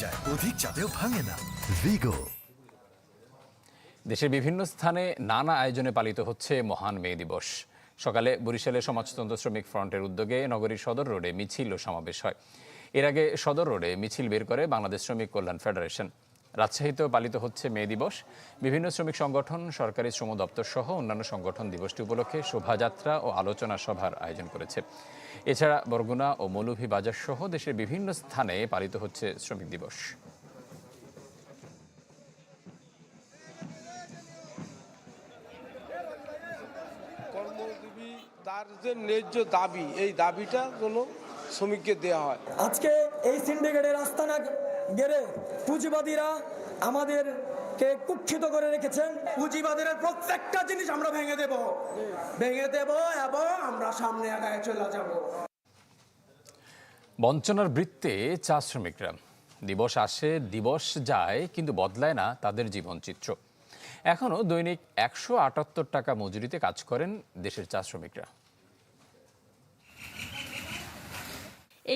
যায় অধিক চাপেও ভাঙে না। ভিগো দেশের বিভিন্ন স্থানে নানা আয়োজনে পালিত হচ্ছে মহান মে দিবস। সকালে বরিশালে সমাজতন্ত্র শ্রমিক ফ্রন্টের উদ্যোগে নগরীর সদর রোডে মিছিল ও সমাবেশ হয়। এর আগে সদর রোডে মিছিল বের করে বাংলাদেশ শ্রমিক কল্যাণ ফেডারেশন। রাজশাহীতেও পালিত হচ্ছে মে দিবস। বিভিন্ন শ্রমিক সংগঠন সরকারি শ্রম দপ্তর সহ অন্যান্য সংগঠন দিবসটি উপলক্ষে শোভাযাত্রা ও আলোচনা সভার আয়োজন করেছে। এছাড়া বরগুনা ও মৌলভীবাজার সহ দেশের বিভিন্ন স্থানে পালিত হচ্ছে শ্রমিক দিবস। কর্মজীবী তার যে ন্যায্য দাবি এই দাবিটা যেন শ্রমিককে দেওয়া হয়। আজকে এই সিন্ডিকেটের আস্তানা গেড়ে পুঁজিবাদীরা আমাদেরকে কুক্ষিত করে রেখেছেন? পুঁজিবাদীর প্রত্যেকটা জিনিস আমরা ভেঙে দেব। ভেঙে দেব এবং আমরা সামনে আগায় চলে যাব। বঞ্চনার বৃত্তে চা শ্রমিকরা। দিবস আসে দিবস যায় কিন্তু বদলায় না তাদের জীবনচিত্র এখনও দৈনিক একশো আটাত্তর টাকা মজুরিতে কাজ করেন দেশের চা শ্রমিকরা।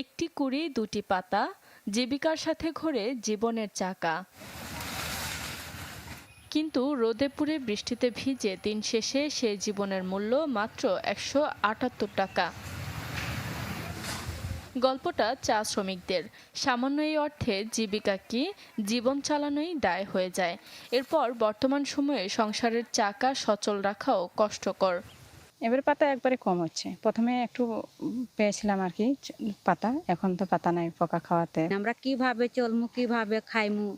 একটি কুড়ি দুটি পাতা জীবিকার সাথে ঘোরে জীবনের চাকা। কিন্তু রোদে পুড়ে বৃষ্টিতে ভিজে দিন শেষে সেই জীবনের মূল্য মাত্র একশো আটাত্তর টাকা। গল্পটা চা শ্রমিকদের। সামান্য এই অর্থে জীবিকা কি? জীবন চালানোই দায় হয়ে যায়। এরপর বর্তমান সময়ে সংসারের চাকা সচল রাখাও কষ্টকর। এবার পাতা একবারে কম হচ্ছে। প্রথমে একটু পেয়েছিলাম আর কি পাতা। এখন তো পাতা নাই পোকা খাওয়াতে। আমরা কীভাবে চলমু কীভাবে খাইমু?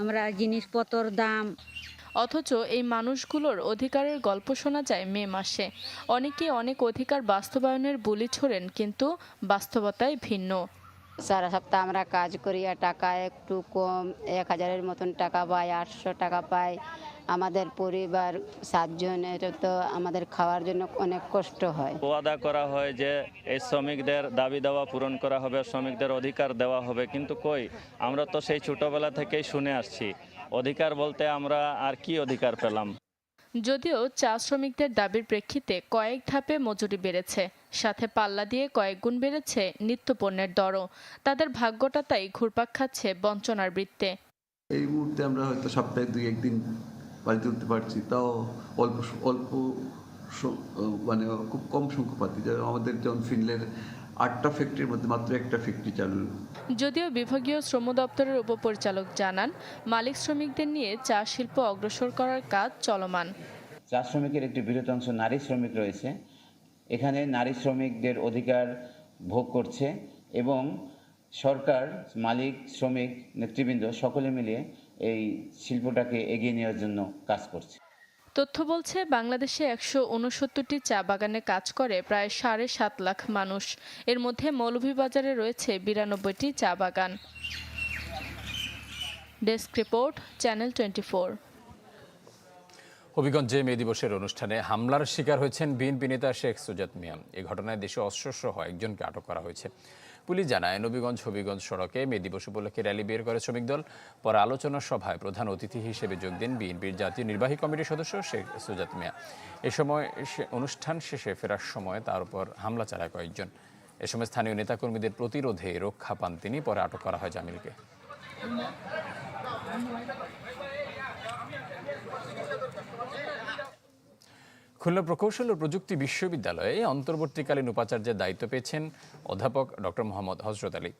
আমরা জিনিসপত্র দাম। অথচ এই মানুষগুলোর অধিকারের গল্প শোনা যায় মে মাসে। অনেকে অনেক অধিকার বাস্তবায়নের বলি ছোড়েন কিন্তু বাস্তবতায় ভিন্ন। সারা সপ্তাহ আমরা কাজ করি আর টাকা একটু কম এক হাজারের মতন টাকা পাই আটশো টাকা পাই। আমাদের পরিবার সাতজনের তো আমাদের খাওয়ার জন্য অনেক কষ্ট হয়। ওয়াদা করা হয় যে এই শ্রমিকদের দাবি দেওয়া পূরণ করা হবে শ্রমিকদের অধিকার দেওয়া হবে। কিন্তু কই আমরা তো সেই ছোটবেলা থেকেই শুনে আসছি। অধিকার বলতে আমরা আর কি অধিকার পেলাম? যদিও চা শ্রমিকদের দাবির প্রেক্ষিতে কয়েক ধাপে মজুরি বেড়েছে সাথে পাল্লা দিয়ে কয়েক গুণ বেড়েছে নিত্যপণ্যের দরও। তাদের ভাগ্যটা তাই ঘুরপাক খাচ্ছে বঞ্চনার বৃত্তে। এই মুহূর্তে আমরা হয়তো সপ্তাহে দুই একদিন বাড়ি তুলতে পারছি তাও অল্প অল্প মানে খুব কম সংখ্যক পাচ্ছি যেমন আমাদের যেমন ফিনল্যান্ড আটটা ফ্যাক্টরির মধ্যে মাত্র একটা ফ্যাক্টরি চালু। যদিও বিভাগীয় শ্রম দপ্তরের উপপরিচালক জানান মালিক শ্রমিকদের নিয়ে চা শিল্প অগ্রসর করার কাজ চলমান। চা শ্রমিকের একটি বৃহৎ অংশ নারী শ্রমিক রয়েছে। এখানে নারী শ্রমিকদের অধিকার ভোগ করছে এবং সরকার মালিক শ্রমিক নেতৃবৃন্দ সকলে মিলিয়ে এই শিল্পটাকে এগিয়ে নেওয়ার জন্য কাজ করছে। তথ্য বলছে বাংলাদেশে একশো উনসত্তরটি চা বাগানে কাজ করে প্রায় সাড়ে সাত লাখ মানুষ। এর মধ্যে মৌলভীবাজারে রয়েছে বিরানব্বইটি চা বাগান। ডেস্ক রিপোর্ট চ্যানেল টোয়েন্টি হবিগঞ্জে মে দিবসের অনুষ্ঠানে হামলার শিকার হয়েছেন বিএনপি নেতা শেখ সুজাত মিয়া। এই ঘটনায় দেশে অস্ত্রসহ একজনকে আটক করা হয়েছে। পুলিশ জানায়, নবীগঞ্জ হবিগঞ্জ সড়কে মে দিবস উপলক্ষে র্যালি বের করে শ্রমিক দল। পরে আলোচনা সভায় প্রধান অতিথি হিসেবে যোগ দেন বিএনপির জাতীয় নির্বাহী কমিটির সদস্য শেখ সুজাত মিয়া। এ সময় অনুষ্ঠান শেষে ফেরার সময় তার উপর হামলা চালায় কয়েকজন। এ সময় স্থানীয় নেতাকর্মীদের প্রতিরোধে রক্ষা পান তিনি, পরে আটক করা হয় জামিলকে। খুলনা প্রকৌশল ও প্রযুক্তি বিশ্ববিদ্যালয়ে অন্তর্বর্তীকালীন উপাচার্যের দায়িত্ব পেয়েছেন অধ্যাপক ডক্টর মোহাম্মদ হজরত আলী।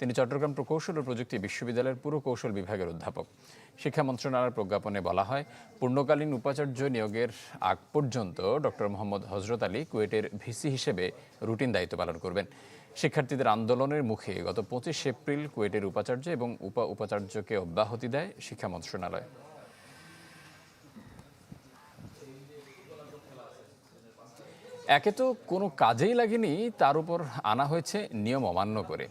তিনি চট্টগ্রাম প্রকৌশল ও প্রযুক্তি বিশ্ববিদ্যালয়ের পুরকৌশল বিভাগের অধ্যাপক। শিক্ষা মন্ত্রণালয়ের প্রজ্ঞাপনে বলা হয়, পূর্ণকালীন উপাচার্য নিয়োগের আগ পর্যন্ত ডক্টর মোহাম্মদ হজরত আলী কুয়েটের ভিসি হিসেবে রুটিন দায়িত্ব পালন করবেন। শিক্ষার্থীদের আন্দোলনের মুখে গত পঁচিশ এপ্রিল কুয়েটের উপাচার্য এবং উপা উপাচার্যকে অব্যাহতি দেয় শিক্ষা মন্ত্রণালয়। একে তো কোনো কাজেই লাগেনি, তার উপর আনা হয়েছে নিয়ম অমান্য করে।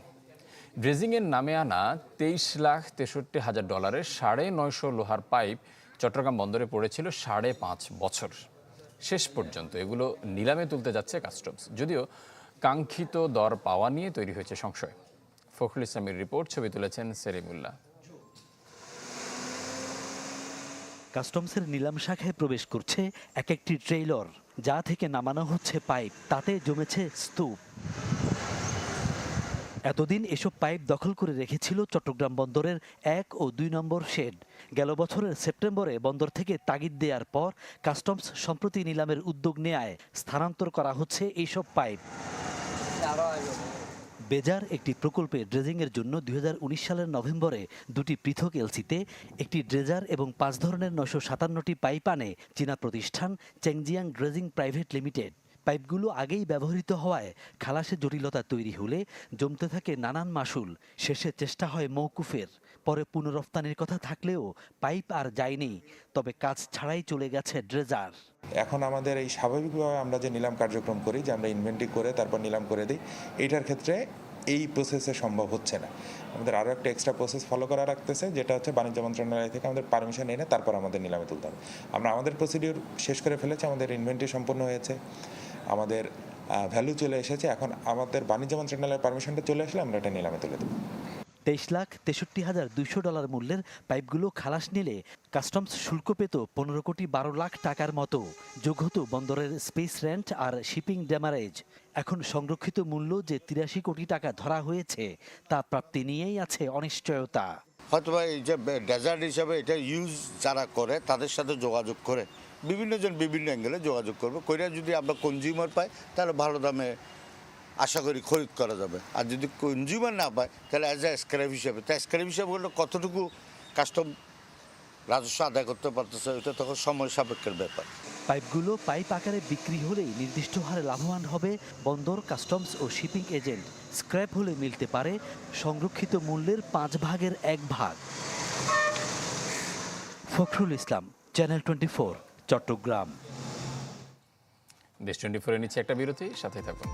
ড্রেজিংয়ের নামে আনা তেইশ লাখ তেষট্টি হাজার ডলারের সাড়ে নয়শো লোহার পাইপ চট্টগ্রাম বন্দরে পড়েছিল সাড়ে পাঁচ বছর। শেষ পর্যন্ত এগুলো নিলামে তুলতে যাচ্ছে কাস্টমস। যদিও কাঙ্ক্ষিত দর পাওয়া নিয়ে তৈরি হয়েছে সংশয়। ফখরুল ইসলামের রিপোর্ট, ছবি তুলেছেন সেলিমুল্লাহ কাস্টমসের নিলাম শাখায় প্রবেশ করছে এক একটি ট্রেইলর। যা থেকে নামানো হচ্ছে পাইপ, তাতে জমেছে স্তূপ। এতদিন এসব পাইপ দখল করে রেখেছিল চট্টগ্রাম বন্দরের এক ও দুই নম্বর শেড। গেল বছরের সেপ্টেম্বরে বন্দর থেকে তাগিদ দেওয়ার পর কাস্টমস সম্প্রতি নিলামের উদ্যোগ নেয় স্থানান্তর করা হচ্ছে এইসব পাইপ। বেজার একটি প্রকল্পে ড্রেজিংয়ের জন্য দু হাজার উনিশ সালের নভেম্বরে দুটি পৃথক এলসিতে, একটি ড্রেজার এবং পাঁচ ধরনের নশো সাতান্নটি পাইপ আনে চীনা প্রতিষ্ঠান চেংজিয়াং ড্রেজিং প্রাইভেট লিমিটেড। পাইপগুলো আগেই ব্যবহৃত হওয়ায় খালাসে জটিলতা তৈরি হলে জমতে থাকে নানান মাসুল শেষে চেষ্টা হয় মৌকুফের পরে পুনরফতানির কথা থাকলেও পাইপ আর যায়নি। তবে কাজ ছাড়াই চলে গেছে ড্রেজার। এখন আমাদের এই স্বাভাবিকভাবে আমরা যে নিলাম কার্যক্রম করি, যে আমরা ইনভেন্টরি করে তারপর নিলাম করে দিই এটার ক্ষেত্রে এই প্রসেসে সম্ভব হচ্ছে না। আমাদের আরও একটা এক্সট্রা প্রসেস ফলো করা রাখতেছে, যেটা হচ্ছে বাণিজ্য মন্ত্রণালয় থেকে আমাদের পারমিশন এনে তারপর আমাদের নিলামে তুলতে হবে। আমরা আমাদের প্রসিডিওর শেষ করে ফেলেছি, আমাদের ইনভেন্টরি সম্পন্ন হয়েছে। আমাদের ভ্যালু চলে এসেছে। এখন আমাদের বাণিজ্য মন্ত্রণালয়ের পারমিশনটা চলে আসলে আমরা এটা নিলামে তুলে দেবো। তেইশ লাখ তেষট্টি হাজার দুইশো ডলার মূল্যের পাইপগুলো খালাস নিলে কাস্টমস শুল্ক পেত পনেরো কোটি বারো লাখ টাকার মতো। যোগ হতো বন্দরের স্পেস রেন্ট আর শিপিং ড্যামারেজ। এখন সংরক্ষিত মূল্য যে তিরাশি কোটি টাকা ধরা হয়েছে তা প্রাপ্তি নিয়েই আছে অনিশ্চয়তা। হয়তোবা এই যে ডেজার্ট হিসাবে এটা ইউজ যারা করে তাদের সাথে যোগাযোগ করে। বিভিন্ন জন বিভিন্ন অ্যাঙ্গেলে যোগাযোগ করবে। কইরা যদি আমরা কনজিউমার পাই, তাহলে ভালো দামে আশা করি খরিদ করা যাবে। আর যদি কনজিউমার না পায়, তাহলে অ্যাজ এ স্ক্র্যাপ হিসাবে। তা স্ক্র্যাপ হিসাবে হলে কতটুকু কাস্টম রাজস্ব আদায় করতে পারতেছে এটা তখন সময় সাপেক্ষের ব্যাপার। পাইপগুলো পাইপ আকারে বিক্রি হলেই নির্দিষ্ট হারে লাভবান হবে বন্দর কাস্টমস ও শিপিং এজেন্ট স্ক্র্যাপ হলে মিলতে পারে সংরক্ষিত মূল্যের পাঁচ ভাগের এক ভাগ। Fakhrul Islam channel twenty Chittagong. Desh twenty ফোরে নিচ্ছে একটা বিরতি সাথে থাকুন।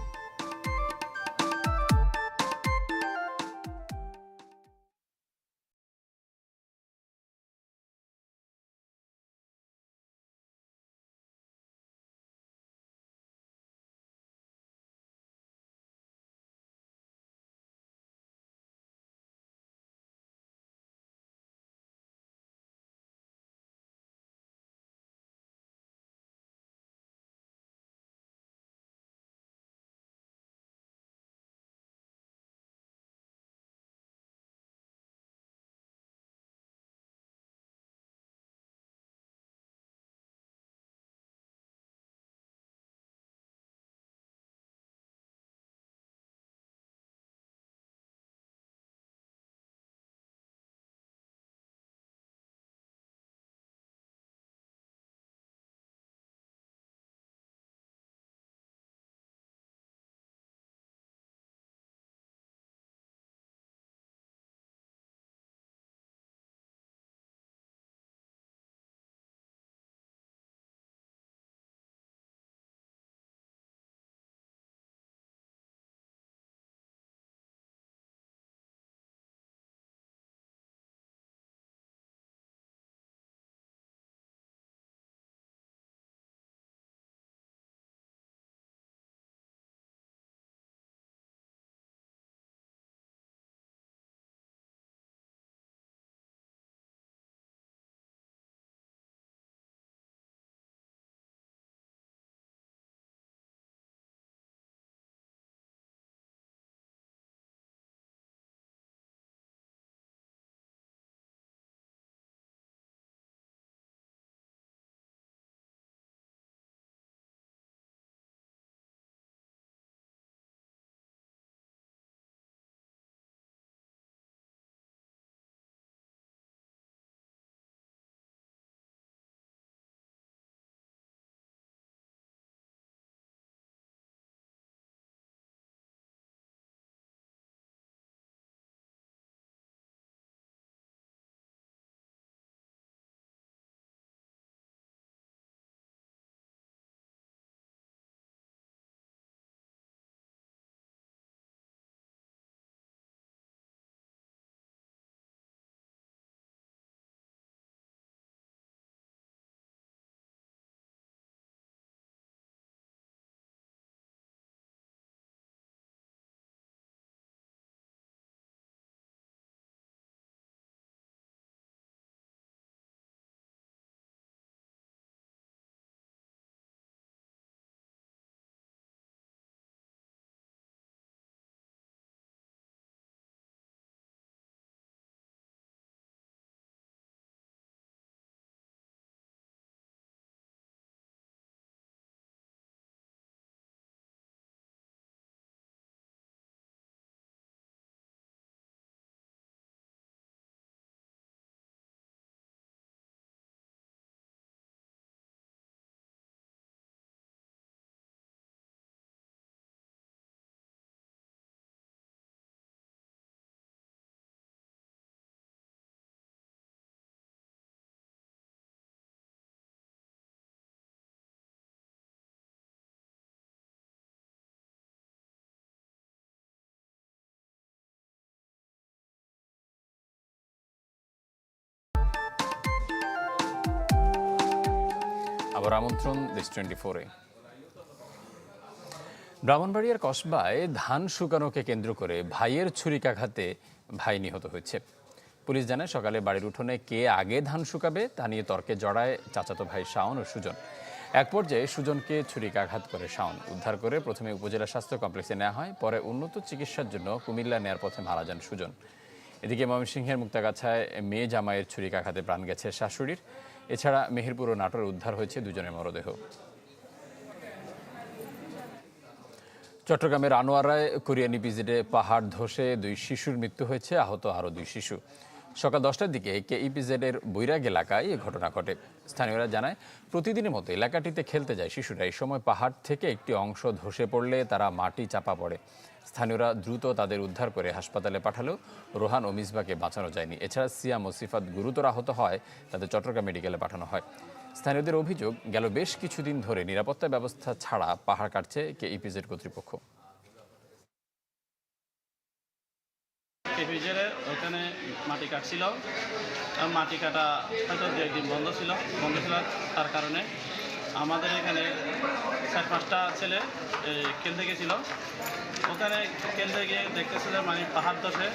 আবার আমন্ত্রণ দেশ টোয়েন্টি ফোরে ব্রাহ্মণবাড়িয়ার কসবায় ধান শুকানোকে কেন্দ্র করে ভাইয়ের ছুরিকাঘাতে ভাই নিহত হয়েছে। পুলিশ জানায় সকালে বাড়ির উঠোনে কে আগে ধান শুকাবে তা নিয়ে তর্কে জড়ায় চাচাতো ভাই শাওন ও সুজন। এক পর্যায়ে সুজনকে ছুরিকাঘাত করে শাওন। উদ্ধার করে প্রথমে উপজেলা স্বাস্থ্য কমপ্লেক্সে নেওয়া হয়, পরে উন্নত চিকিৎসার জন্য কুমিল্লা নেয়ার পথে মারা যান সুজন। এদিকে ময়মনসিংহের মুক্তাগাছায় মেয়ে জামাইয়ের ছুরিকাঘাতে প্রাণ গেছে শাশুড়ির। এছাড়া মেহেরপুর ও নাটোরে উদ্ধার হয়েছে দুজনের মরদেহ। চট্টগ্রামের আনোয়ারায় কোরিয়ান ইপিজেডে পাহাড় ধসে দুই শিশুর মৃত্যু হয়েছে, আহত আরও দুই শিশু। সকাল দশটার দিকে কে ইপিজেডের বৈরাগ এলাকায় এ ঘটনা ঘটে। স্থানীয়রা জানায়, প্রতিদিনের মতো এলাকাটিতে খেলতে যায় শিশুরা। এই সময় পাহাড় থেকে একটি অংশ ধসে পড়লে তারা মাটি চাপা পড়ে। স্থানীয়রা দ্রুত তাদের উদ্ধার করে হাসপাতালে পাঠালেও রোহান ও মিসবাকে বাঁচানো যায়নি। এছাড়া সিয়াম ও সিফাত গুরুতর আহত হয়, তাদের চট্টগ্রাম মেডিকেলে পাঠানো হয়। স্থানীয়দের অভিযোগ, গেল বেশ কিছুদিন ধরে নিরাপত্তা ব্যবস্থা ছাড়া পাহাড় কাটছে কে ইপিজেড কর্তৃপক্ষ ওখানে মাটি কাটছিল। মাটি কাটা হয়তো দু একদিন বন্ধ ছিল। বন্ধ ছিল তার কারণে। আমাদের এখানে চার পাঁচটা ছেলে খেলতে গেছিল ওখানে খেলতে গিয়ে দেখতেছে যে মানে পাহাড় দশে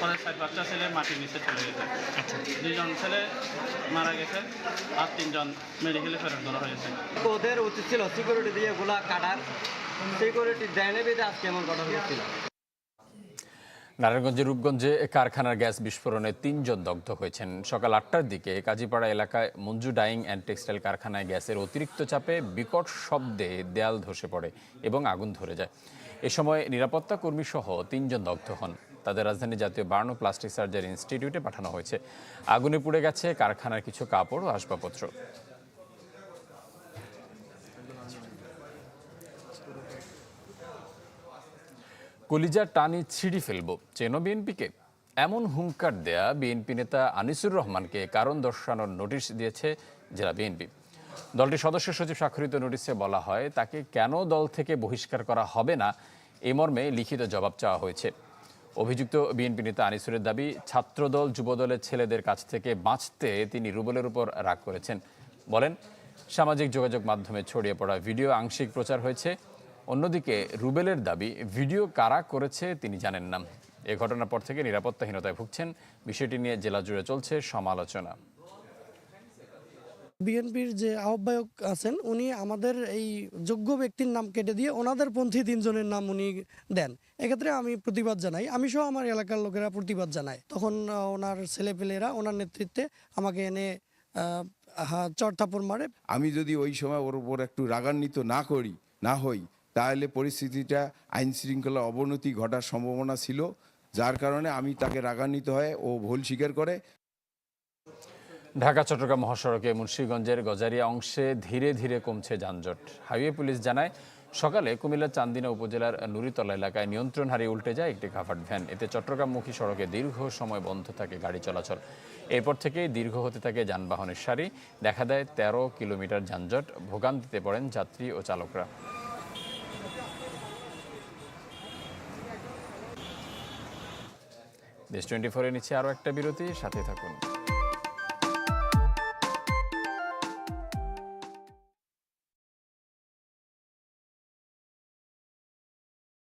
পরে চার পাঁচটা ছেলে মাটির নিচে চলে গেছে। দুজন ছেলে মারা গেছে আর তিনজন মেডিকেলে ফেরত ধরা হয়েছে। ওদের উচিত ছিল সিকিউরিটি দিয়ে এগুলা কাটার। সিকিউরিটি দেয়নি বেঁধে আজকে এমন ঘটনা হচ্ছিল নারায়ণগঞ্জের রূপগঞ্জে কারখানার গ্যাস বিস্ফোরণে তিনজন দগ্ধ হয়েছেন। সকাল আটটার দিকে কাজীপাড়া এলাকায় মঞ্জু ডাইং অ্যান্ড টেক্সটাইল কারখানায় গ্যাসের অতিরিক্ত চাপে বিকট শব্দে দেয়াল ধসে পড়ে এবং আগুন ধরে যায়। এ সময় নিরাপত্তা কর্মী সহ তিনজন দগ্ধ হন। তাদের রাজধানী জাতীয় বার্ন প্লাস্টিক সার্জারি ইনস্টিটিউটে পাঠানো হয়েছে। আগুনে পুড়ে গেছে কারখানার কিছু কাপড় ও আসবাবপত্র। কলিজার টানি ছিঁড়ি ফেলব, চেনো বিএনপিকে? এমন হুঙ্কার দেয়া বিএনপি নেতা আনিসুর রহমানকে কারণ দর্শানোর নোটিশ দিয়েছে জেলা বিএনপি। দলটির সদস্য সচিব স্বাক্ষরিত নোটিশে বলা হয়, তাকে কেন দল থেকে বহিষ্কার করা হবে না? এ মর্মে লিখিত জবাব চাওয়া হয়েছে। অভিযুক্ত বিএনপি নেতা আনিসুরের দাবি, ছাত্রদল যুবদলের ছেলেদের কাছ থেকে বাঁচতে তিনি রুবেলের উপর রাগ করেছেন। বলেন, সামাজিক যোগাযোগ মাধ্যমে ছড়িয়ে পড়া ভিডিও আংশিক প্রচার হয়েছে। অন্যদিকে রুবেলের দাবি ভিডিও কারা করেছে তিনি জানেন না। এ ঘটনার পর থেকে নিরাপত্তাহীনতায় ভুগছেন। বিষয়টি নিয়ে জেলা জুড়ে চলছে সমালোচনা। বিএনপির যে আহ্বায়ক আছেন উনি আমাদের এই যোগ্য ব্যক্তির নাম কেটে দিয়ে ওনাদের পন্থী তিনজনের নাম উনি দেন। এক্ষেত্রে আমি প্রতিবাদ জানাই। আমি সহ আমার এলাকার লোকেরা প্রতিবাদ জানায় তখন ওনার ছেলেপেলেরা ওনার নেতৃত্বে আমাকে এনে চড়থাপড় মারে। আমি যদি ওই সময় ওর উপর একটু রাগান্বিত না করি না হই তাহলে পরিস্থিতিটা আইন শৃঙ্খলা অবনতি ঘটার সম্ভাবনা ছিল, যার কারণে আমি তাকে রাগান্বিত হয় ও ভুল স্বীকার করে। ঢাকা, চট্টগ্রাম মহাসড়কে মুন্সীগঞ্জের গজারিয়া অংশে ধীরে ধীরে কমছে যানজট। হাইওয়ে পুলিশ জানায়, সকালে কুমিল্লার চান্দিনা উপজেলার নুরিতলা এলাকায় নিয়ন্ত্রণ হারিয়ে উল্টে যায় একটি কাভার্ড ভ্যান। এতে চট্টগ্রামমুখী সড়কে দীর্ঘ সময় বন্ধ থাকে গাড়ি চলাচল। এরপর থেকেই দীর্ঘ হতে থাকে যানবাহনের সারি। দেখা দেয় তেরো কিলোমিটার যানজট, ভোগান্তিতে পড়েন যাত্রী ও চালকরা। দেশ টোয়েন্টি ফোরে নিচ্ছে আরও একটা বিরতি সাথে থাকুন।